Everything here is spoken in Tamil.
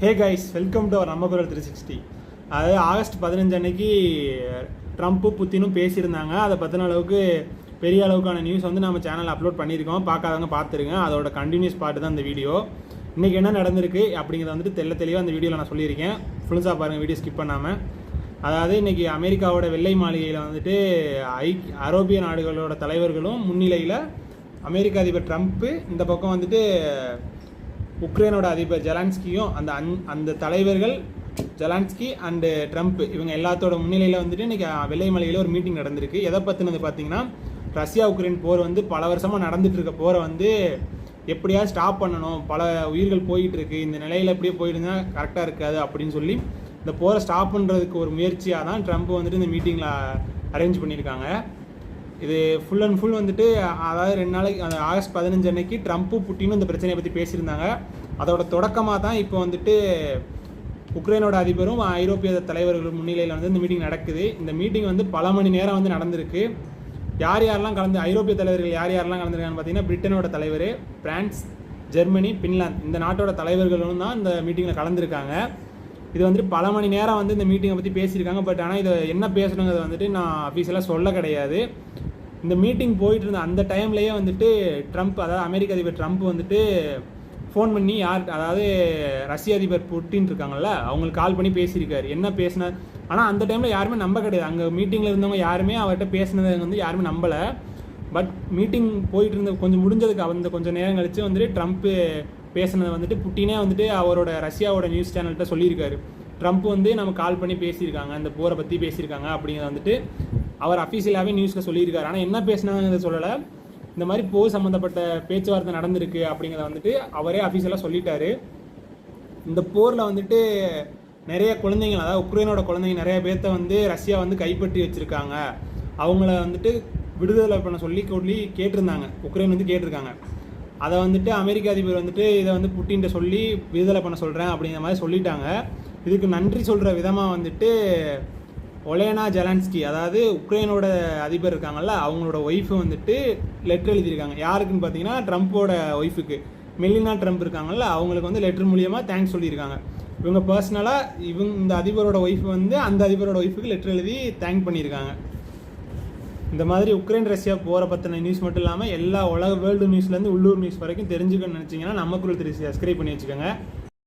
Hey guys welcome to our நம்ம குரல் த்ரீ சிக்ஸ்டி அதாவது ஆகஸ்ட் பதினஞ்சு அன்னைக்கு ட்ரம்ப்பு புத்தினும் பேசியிருந்தாங்க. அதை பற்றின அளவுக்கு பெரிய அளவுக்கான நியூஸ் வந்து நம்ம சேனலில் அப்லோட் பண்ணியிருக்கோம். பார்க்காதவங்க பார்த்துருங்க. அதோட கண்டினியூஸ் பார்ட்டு தான் இந்த வீடியோ இன்றைக்கி என்ன நடந்திருக்கு அப்படிங்கிறத வந்துட்டு தெள்ள தெளிவாக அந்த வீடியோவில் நான் சொல்லியிருக்கேன். ஃபுல்ஸாக பாருங்கள் வீடியோ ஸ்கிப் பண்ணாமல் அதாவது இன்றைக்கி அமெரிக்காவோட வெள்ளை மாளிகையில் வந்துட்டு ஐ ஐரோப்பிய நாடுகளோட தலைவர்களும் முன்னிலையில் அமெரிக்க அதிபர் ட்ரம்ப்பு இந்த பக்கம் வந்துட்டு உக்ரைனோட அதிபர் ஜெலான்ஸ்கியும் அந்த அந் அந்த தலைவர்கள் ஜெலான்ஸ்கி அண்டு ட்ரம்ப் இவங்க எல்லாத்தோட முன்னிலையில் வந்துட்டு இன்றைக்கி வெள்ளை மலையில் ஒரு மீட்டிங் நடந்திருக்கு. எதை பற்றினது பார்த்தீங்கன்னா ரஷ்யா உக்ரைன் போர் வந்து பல வருஷமாக நடந்துட்டு இருக்க போரை வந்து எப்படியாவது ஸ்டாப் பண்ணணும். பல உயிர்கள் போயிட்டு இருக்கு இந்த நிலையில் எப்படியே போயிட்டு இருந்தால் கரெக்டாக இருக்காது அப்படின்னு சொல்லி இந்த போரை ஸ்டாப் பண்ணுறதுக்கு ஒரு முயற்சியாக தான் ட்ரம்ப் வந்துட்டு இந்த மீட்டிங்கில் அரேஞ்ச் பண்ணியிருக்காங்க. இது ஃபுல் அண்ட் ஃபுல் வந்துட்டு அதாவது ரெண்டு நாளைக்கு அந்த ஆகஸ்ட் பதினஞ்சு அன்னைக்கு ட்ரம்ப்பும் புட்டினும் இந்த பிரச்சனையை பற்றி பேசியிருந்தாங்க. அதோட தொடக்கமாக தான் இப்போ வந்துட்டு உக்ரைனோட அதிபரும் ஐரோப்பிய தலைவர்கள் முன்னிலையில் வந்து இந்த மீட்டிங் நடக்குது. இந்த மீட்டிங் வந்து பல மணி நேரம் வந்து நடந்திருக்கு. யார் யாரெல்லாம் கலந்து ஐரோப்பிய தலைவர்கள் யார் யாரெல்லாம் கலந்துருக்காங்கன்னு பார்த்தீங்கன்னா பிரிட்டனோட தலைவர் பிரான்ஸ் ஜெர்மனி பின்லாந்து இந்த நாட்டோட தலைவர்களும் தான் இந்த மீட்டிங்கில் கலந்துருக்காங்க. இது வந்துட்டு பல மணி நேரம் வந்து இந்த மீட்டிங்கை பற்றி பேசியிருக்காங்க. பட் ஆனால் இதை என்ன பேசணுங்கிறத வந்துட்டு நான் அஃபீஷியலாக சொல்ல கிடையாது. இந்த மீட்டிங் போயிட்டு இருந்த அந்த டைம்லேயே வந்துட்டு ட்ரம்ப் அதாவது அமெரிக்க அதிபர் ட்ரம்ப் வந்துட்டு ஃபோன் பண்ணி யார் அதாவது ரஷ்ய அதிபர் புட்டின் இருக்காங்கல்ல அவங்களுக்கு கால் பண்ணி பேசியிருக்காரு. என்ன பேசினார் ஆனால் அந்த டைமில் யாருமே நம்ப கிடையாது. அங்கே மீட்டிங்கில் இருந்தவங்க யாருமே அவர்கிட்ட பேசினதை வந்து யாருமே நம்பலை. பட் மீட்டிங் போயிட்டு இருந்த கொஞ்சம் முடிஞ்சதுக்கு அந்த கொஞ்சம் நேரம் கழித்து வந்துட்டு ட்ரம்ப்பு பேசினதை வந்துட்டு புட்டினே வந்துட்டு அவரோட ரஷ்யாவோட நியூஸ் சேனல்கிட்ட சொல்லியிருக்காரு. ட்ரம்ப் வந்து நம்ம கால் பண்ணி பேசியிருக்காங்க. அந்த போரை பற்றி பேசியிருக்காங்க அப்படிங்கிறத வந்துட்டு அவர் அஃபீஷியலாகவே நியூஸில் சொல்லியிருக்காரு. ஆனால் என்ன பேசினாங்கிறத சொல்லலை. இந்த மாதிரி போர் சம்மந்தப்பட்ட பேச்சுவார்த்தை நடந்திருக்கு அப்படிங்கிறத வந்துட்டு அவரே அஃபீஷியலாக சொல்லிட்டாரு. இந்த போரில் வந்துட்டு நிறைய குழந்தைங்க அதாவது உக்ரைனோட குழந்தைங்க நிறைய பேர்த்த வந்து ரஷ்யா வந்து கைப்பற்றி வச்சுருக்காங்க. அவங்கள வந்துட்டு விடுதலை பண்ண சொல்லி சொல்லி கேட்டிருந்தாங்க. உக்ரைன் வந்து கேட்டிருக்காங்க. அதை வந்துட்டு அமெரிக்க அதிபர் வந்துட்டு இதை வந்து புட்டின்ட்ட சொல்லி விடுதலை பண்ண சொல்கிறேன் அப்படிங்கிற மாதிரி சொல்லிட்டாங்க. இதுக்கு நன்றி சொல்கிற விதமாக வந்துட்டு ஒலேனா ஜெலான்ஸ்கி அதாவது உக்ரைனோட அதிபர் இருக்காங்கல்ல அவங்களோட ஒய்ஃபு வந்துட்டு லெட்டர் எழுதியிருக்காங்க. யாருக்குன்னு பார்த்தீங்கன்னா ட்ரம்ப்போட ஒய்ஃபுக்கு மெல்லினா ட்ரம்ப் இருக்காங்கல்ல அவங்களுக்கு வந்து லெட்டர் மூலியமாக தேங்க்ஸ் சொல்லியிருக்காங்க. இவங்க பர்சனலாக இவங்க இந்த அதிபரோட ஒய்ஃப் வந்து அந்த அதிபரோட ஒய்ஃபுக்கு லெட்டர் எழுதி தேங்க் பண்ணியிருக்காங்க. இந்த மாதிரி உக்ரைன் ரஷ்யா போகிற பற்றின நியூஸ் மட்டும் இல்லாமல் எல்லா உலக வேர்ல்டு நியூஸ்லேருந்து உள்ளூர் நியூஸ் வரைக்கும் தெரிஞ்சுக்கணும்னு நினச்சிங்கன்னா நம்ம குரல் திருச்சி சப்ஸ்கிரைப் பண்ணி வச்சுக்கோங்க.